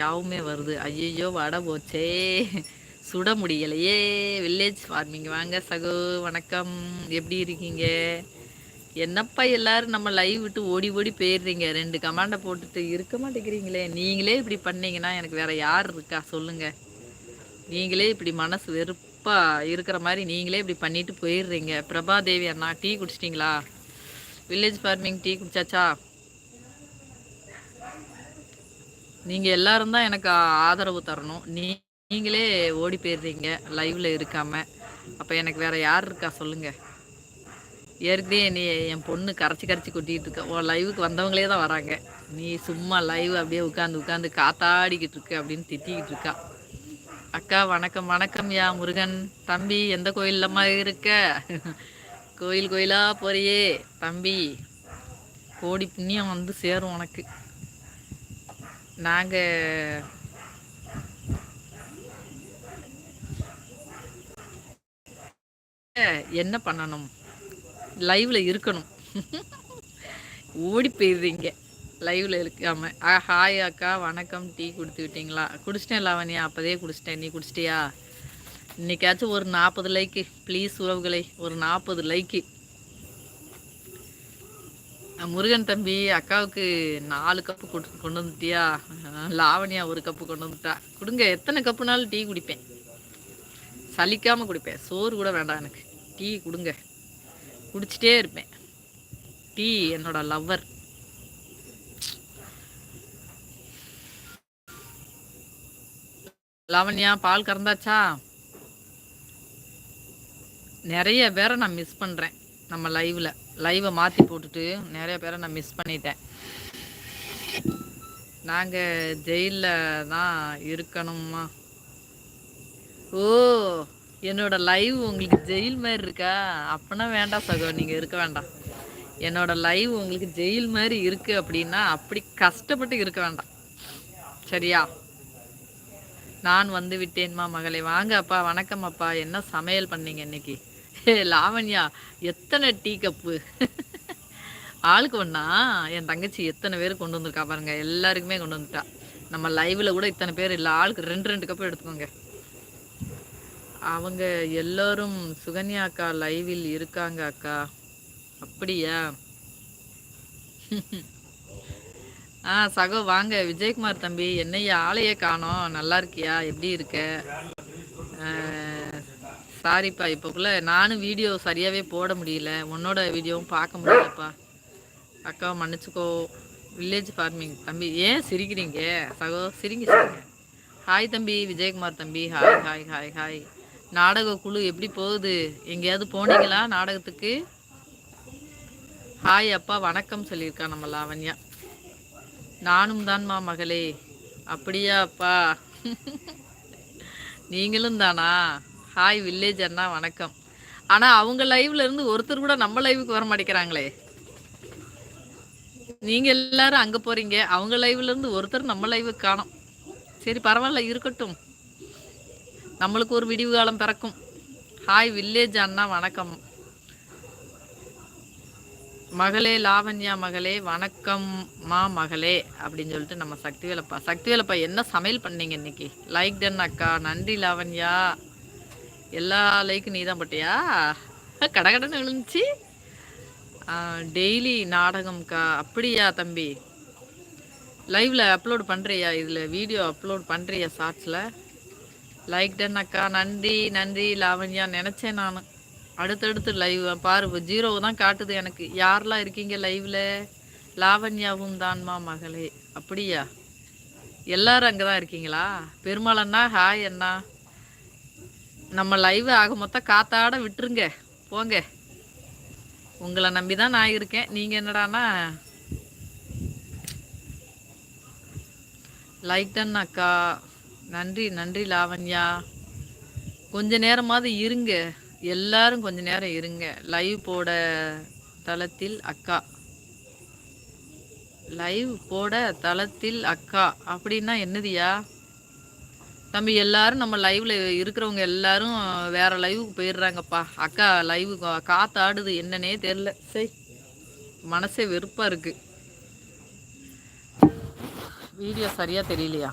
யாவுமே வருது. ஐயோ வடை போச்சே. சுட முடியலையே. வில்லேஜ் ஃபார்மிங் வாங்க சகோ வணக்கம். எப்படி இருக்கீங்க? என்னப்பா எல்லாரும் நம்ம லைவ் விட்டு ஓடி ஓடி போயிடுறீங்க? ரெண்டு கமாண்டை போட்டுட்டு இருக்க மாட்டேங்கிறீங்களே. நீங்களே இப்படி பண்ணீங்கன்னா எனக்கு வேற யார் இருக்கா? சொல்லுங்க. நீங்களே இப்படி மனசு வெறுப்பா இருக்கிற மாதிரி நீங்களே இப்படி பண்ணிட்டு போயிடுறீங்க. பிரபாதேவி அண்ணா டீ குடிச்சிட்டிங்களா? வில்லேஜ் ஃபார்மிங் டீ குடிச்சாச்சா? நீங்கள் எல்லாரும் தான் எனக்கு ஆதரவு தரணும். நீ நீங்களே ஓடி போயிடுறீங்க லைவ்ல இருக்காம. அப்போ எனக்கு வேற யார் இருக்கா சொல்லுங்க. ஏற்கனவே நீ என் பொண்ணு கரைச்சி கரைச்சி கொட்டிகிட்டு இருக்க. உன் லைவுக்கு வந்தவங்களே தான் வராங்க. நீ சும்மா லைவ் அப்படியே உட்காந்து உட்காந்து காத்தாடிக்கிட்டு இருக்க அப்படின்னு திட்டிக்கிட்டு இருக்கா. அக்கா வணக்கம் வணக்கம் யா முருகன். தம்பி எந்த கோயில்லம்மா இருக்க? கோயில் கோயிலா போறியே தம்பி. கோடி புண்ணியம் வந்து சேரும் உனக்கு. நாங்கள் என்ன பண்ணணும்? லைவ்ல இருக்கணும். ஓடி போயிடுறீங்க. லைவ்ல இருக்காம. ஆ ஹாய் அக்கா வணக்கம். டீ கொடுத்து விட்டீங்களா? குடிச்சிட்டேன் லாவணியா. அப்போதே குடிச்சிட்டேன். நீ குடிச்சிட்டியா? இன்னைக்காச்சும் ஒரு நாற்பது லைக்கு ப்ளீஸ் உறவுகளை ஒரு நாற்பது லைக்கு முருகன் தம்பி அக்காவுக்கு நாலு கப்பு கொண்டு வந்துட்டியா? லாவணியா ஒரு கப்பு கொண்டு வந்துட்டா. கொடுங்க எத்தனை கப்புனாலும் டீ குடிப்பேன். சலிக்காமல் குடிப்பேன். சோறு கூட வேண்டாம் எனக்கு. டீ கொடுங்க. குடிச்சிட்டே இருப்பேன். டீ என்னோட லவ்வர் லாவண்யா பால் கறந்தாச்சா? நிறைய பேரை நான் மிஸ் பண்ணுறேன் நம்ம லைவில் லைவை மாற்றி போட்டுட்டு நிறைய பேரை நான் மிஸ் பண்ணிட்டேன். நாங்கள் ஜெயிலில் தான் இருக்கணுமா ஓ என்னோட லைவ் உங்களுக்கு ஜெயில் மாதிரி இருக்கா? அப்பனா வேண்டாம் சகோ நீங்கள் இருக்க வேண்டாம். என்னோட லைவ் உங்களுக்கு ஜெயில் மாதிரி இருக்குது அப்படின்னா அப்படி கஷ்டப்பட்டு இருக்க வேண்டாம். சரியா? நான் வந்து விட்டேன்மா மகளே. வாங்க அப்பா வணக்கம் அப்பா. என்ன சமையல் பண்ணீங்க இன்னைக்கு? லாவண்யா எத்தனை டீ கப்பு? ஆளுக்கு ஒன்றா என் தங்கச்சி எத்தனை பேர் கொண்டு வந்திருக்கா பாருங்க. எல்லாருக்குமே கொண்டு வந்துட்டா. நம்ம லைவில் கூட இத்தனை பேர் இல்லை. ஆளுக்கு ரெண்டு ரெண்டு கப்பு எடுத்துக்கோங்க. அவங்க எல்லோரும் சுகன்யா அக்கா லைவில் இருக்காங்க அக்கா. அப்படியா? ஆ சகோ வாங்க. விஜயகுமார் தம்பி என்னையா ஆளையே காணோம். நல்லா இருக்கியா? எப்படி இருக்க? சாரிப்பா இப்போக்குள்ள நானும் வீடியோ சரியாகவே போட முடியல. உன்னோட வீடியோவும் பார்க்க முடியலப்பா. அக்கா மன்னிச்சுக்கோ. வில்லேஜ் ஃபார்மிங் தம்பி ஏன் சிரிக்கிறீங்க? சகோ சிரிங்க சிரிங்க. ஹாய் தம்பி விஜயகுமார் தம்பி. ஹாய் ஹாய் ஹாய் ஹாய் நாடக குழு எப்படி போகுது? எங்கேயாவது போனீங்களா நாடகத்துக்கு? ஹாய் அப்பா வணக்கம் சொல்லியிருக்கா நம்ம லாவண்யா. நானும் தான்மா மகளே. அப்படியா அப்பா நீங்களும் தானா? ஹாய் வில்லேஜ் அண்ணா வணக்கம். ஆனால் அவங்க லைவ்ல இருந்து ஒருத்தர் கூட நம்ம லைவுக்கு வர மாட்டேங்கிறாங்களே. நீங்கள் எல்லாரும் அங்கே போகிறீங்க அவங்க லைவ்ல இருந்து ஒருத்தர் நம்ம லைவுக்கு காணும். சரி பரவாயில்ல இருக்கட்டும். நம்மளுக்கு ஒரு விடிவு காலம் பிறக்கும். ஹாய் வில்லேஜ் அண்ணா வணக்கம். மகளே லாவண்யா மகளே வணக்கம் மா மகளே அப்படின்னு சொல்லிட்டு நம்ம சக்திவேலப்பா. சக்திவேலப்பா என்ன சமையல் பண்ணீங்க இன்னைக்கு? லைக் டன் அக்கா. நன்றி லாவண்யா. எல்லா லைக்கும் நீ தான் பட்டியா? கடகடன்னு விழுந்துச்சு. டெய்லி நாடகம்க்கா. அப்படியா தம்பி? லைவில் அப்லோட் பண்ணுறியா இதில் வீடியோ அப்லோட் பண்ணுறியா ஷார்ட்ஸில் லைக் டன் அக்கா. நன்றி நன்றி லாவண்யா. நினச்சேன் நான். அடுத்தடுத்து லைவ் பாரு ஜீரோ தான் காட்டுது எனக்கு. யாரெல்லாம் இருக்கீங்க லைவில் லாவண்யாவும் தான்மா மகளே. அப்படியா? எல்லாரும் அங்கே தான் இருக்கீங்களா? பெருமாள் அண்ணா ஹாய் அண்ணா. நம்ம லைவ் ஆக மொத்தம் காத்தாட விட்டுருங்க. போங்க. உங்களை நம்பி தான் நான் இருக்கேன். நீங்கள் என்னடானா லைக் டன் அக்கா. நன்றி நன்றி லாவண்யா. கொஞ்ச நேரமாவது இருங்க. எல்லாரும் கொஞ்ச நேரம் இருங்க. லைவ் போட தளத்தில் அக்கா. லைவ் போட தளத்தில் அக்கா. அப்படின்னா என்னதியா தம்பி எல்லாரும் நம்ம லைவ்ல இருக்கிறவங்க எல்லாரும் வேற லைவுக்கு போயிடுறாங்கப்பா. அக்கா லைவ் காத்தாடுது என்னன்னே தெரில சரி. மனசே வெறுப்பா இருக்கு. வீடியோ சரியா தெரியலையா?